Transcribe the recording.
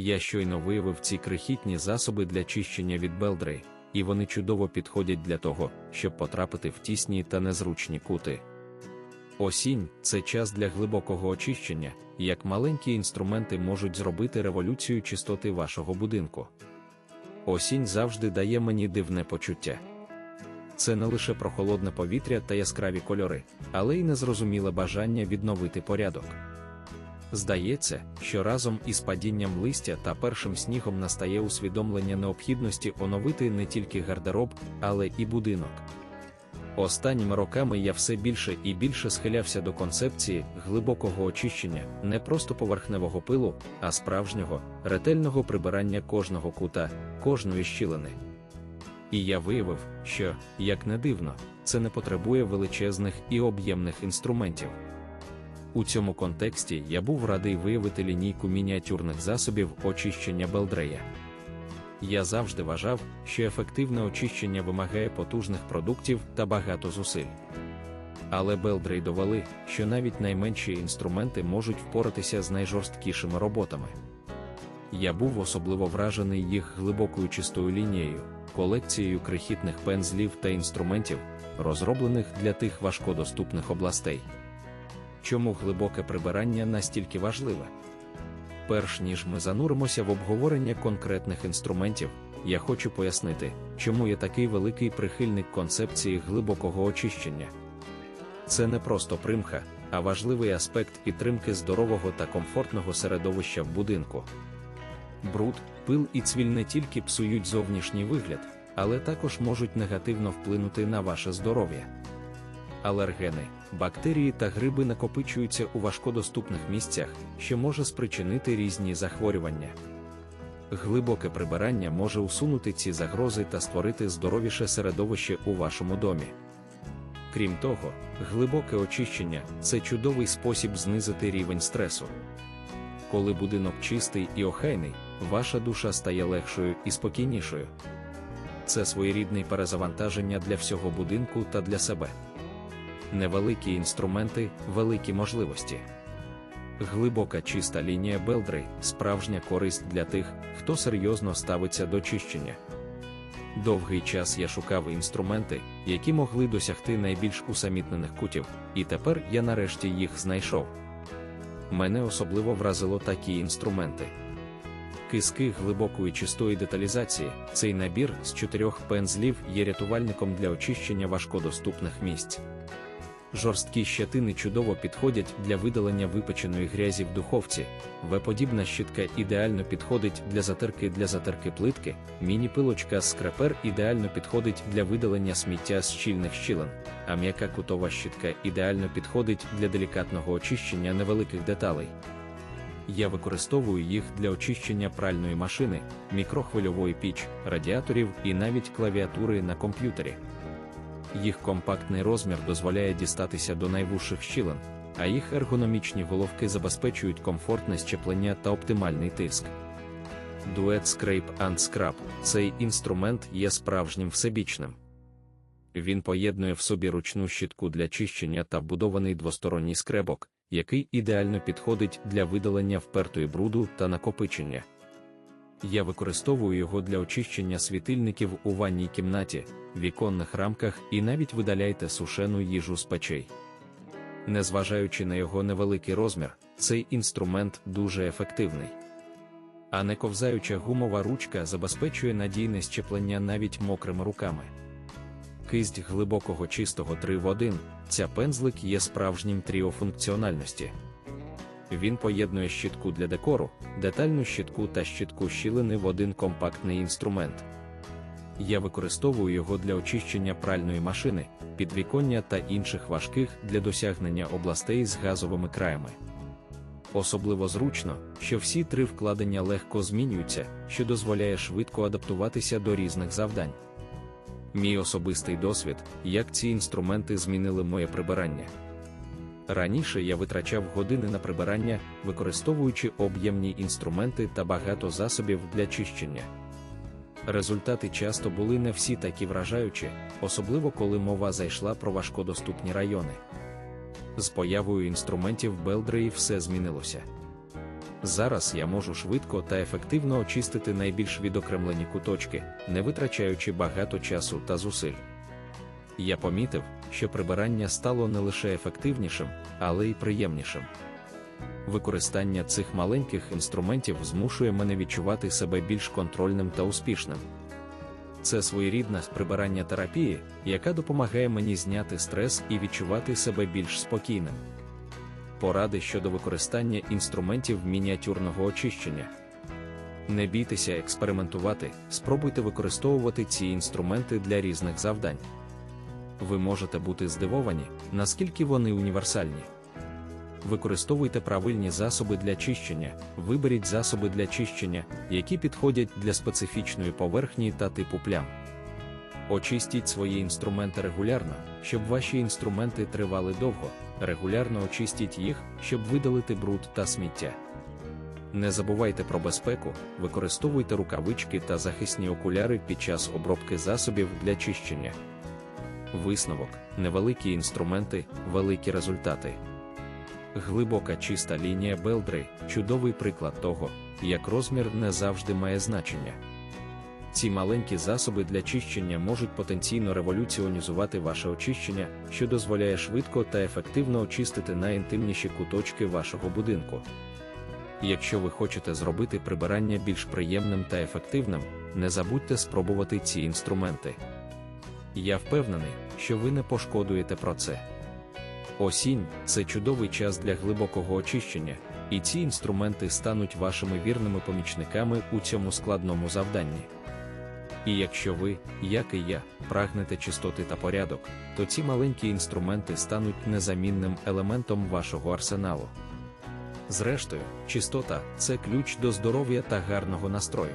Я щойно виявив ці крихітні засоби для чищення від белдри, і вони чудово підходять для того, щоб потрапити в тісні та незручні кути. Осінь це час для глибокого очищення, як маленькі інструменти можуть зробити революцію чистоти вашого будинку. Осінь завжди дає мені дивне почуття. Це не лише прохолодне повітря та яскраві кольори, але й незрозуміле бажання відновити порядок. Здається, що разом із падінням листя та першим снігом настає усвідомлення необхідності оновити не тільки гардероб, але і будинок. Останніми роками я все більше і більше схилявся до концепції глибокого очищення, не просто поверхневого пилу, а справжнього, ретельного прибирання кожного кута, кожної щілини. І я виявив, що, як не дивно, це не потребує величезних і об'ємних інструментів. У цьому контексті я був радий виявити лінійку мініатюрних засобів очищення Белдрея. Я завжди вважав, що ефективне очищення вимагає потужних продуктів та багато зусиль. Але Белдрей довели, що навіть найменші інструменти можуть впоратися з найжорсткішими роботами. Я був особливо вражений їх глибокою чистою лінією, колекцією крихітних пензлів та інструментів, розроблених для тих важкодоступних областей. Чому глибоке прибирання настільки важливе? Перш ніж ми зануримося в обговорення конкретних інструментів, я хочу пояснити, чому я такий великий прихильник концепції глибокого очищення. Це не просто примха, а важливий аспект підтримки здорового та комфортного середовища в будинку. Бруд, пил і цвіль не тільки псують зовнішній вигляд, але також можуть негативно вплинути на ваше здоров'я. Алергени, бактерії та гриби накопичуються у важкодоступних місцях, що може спричинити різні захворювання. Глибоке прибирання може усунути ці загрози та створити здоровіше середовище у вашому домі. Крім того, глибоке очищення це чудовий спосіб знизити рівень стресу. Коли будинок чистий і охайний, ваша душа стає легшою і спокійнішою. Це своєрідний перезавантаження для всього будинку та для себе невеликі інструменти, великі можливості. Глибока чиста лінія Белдри справжня користь для тих, хто серйозно ставиться до чищення. Довгий час я шукав інструменти, які могли досягти найбільш усамітнених кутів, і тепер я нарешті їх знайшов. Мене особливо вразило такі інструменти. Киски глибокої чистої деталізації, цей набір з чотирьох пензлів є рятувальником для очищення важкодоступних місць. Жорсткі щетини чудово підходять для видалення випеченої грязі в духовці. В-подібна щітка ідеально підходить для затирки для затирки плитки, міні-пилочка з скрепер ідеально підходить для видалення сміття з щільних щілин, а м'яка кутова щітка ідеально підходить для делікатного очищення невеликих деталей. Я використовую їх для очищення пральної машини, мікрохвильової піч, радіаторів і навіть клавіатури на комп'ютері. Їх компактний розмір дозволяє дістатися до найвужчих щілин, а їх ергономічні головки забезпечують комфортне щеплення та оптимальний тиск. Duet Scrape and Scrub – цей інструмент є справжнім всебічним. Він поєднує в собі ручну щітку для чищення та вбудований двосторонній скребок, який ідеально підходить для видалення впертої бруду та накопичення. Я використовую його для очищення світильників у ванній кімнаті, віконних рамках і навіть видаляйте сушену їжу з печей. Незважаючи на його невеликий розмір, цей інструмент дуже ефективний. А не ковзаюча гумова ручка забезпечує надійне щеплення навіть мокрими руками. Кисть глибокого чистого 3 в 1, ця пензлик є справжнім тріо функціональності. Він поєднує щітку для декору, детальну щітку та щітку щілини в один компактний інструмент. Я використовую його для очищення пральної машини, підвіконня та інших важких для досягнення областей з газовими краями. Особливо зручно, що всі три вкладення легко змінюються, що дозволяє швидко адаптуватися до різних завдань. Мій особистий досвід, як ці інструменти змінили моє прибирання. Раніше я витрачав години на прибирання, використовуючи об'ємні інструменти та багато засобів для чищення. Результати часто були не всі такі вражаючі, особливо коли мова зайшла про важкодоступні райони. З появою інструментів Белдреї все змінилося. Зараз я можу швидко та ефективно очистити найбільш відокремлені куточки, не витрачаючи багато часу та зусиль. Я помітив, що прибирання стало не лише ефективнішим, але й приємнішим. Використання цих маленьких інструментів змушує мене відчувати себе більш контрольним та успішним. Це своєрідна прибирання терапії, яка допомагає мені зняти стрес і відчувати себе більш спокійним. Поради щодо використання інструментів мініатюрного очищення. Не бійтеся експериментувати, спробуйте використовувати ці інструменти для різних завдань. Ви можете бути здивовані, наскільки вони універсальні. Використовуйте правильні засоби для чищення, виберіть засоби для чищення, які підходять для специфічної поверхні та типу плям. Очистіть свої інструменти регулярно, щоб ваші інструменти тривали довго, регулярно очистіть їх, щоб видалити бруд та сміття. Не забувайте про безпеку, використовуйте рукавички та захисні окуляри під час обробки засобів для чищення. Висновок, невеликі інструменти, великі результати. Глибока чиста лінія Белдри чудовий приклад того, як розмір не завжди має значення. Ці маленькі засоби для чищення можуть потенційно революціонізувати ваше очищення, що дозволяє швидко та ефективно очистити найінтимніші куточки вашого будинку. Якщо ви хочете зробити прибирання більш приємним та ефективним, не забудьте спробувати ці інструменти. Я впевнений, що ви не пошкодуєте про це. Осінь це чудовий час для глибокого очищення, і ці інструменти стануть вашими вірними помічниками у цьому складному завданні. І якщо ви, як і я, прагнете чистоти та порядок, то ці маленькі інструменти стануть незамінним елементом вашого арсеналу. Зрештою, чистота це ключ до здоров'я та гарного настрою.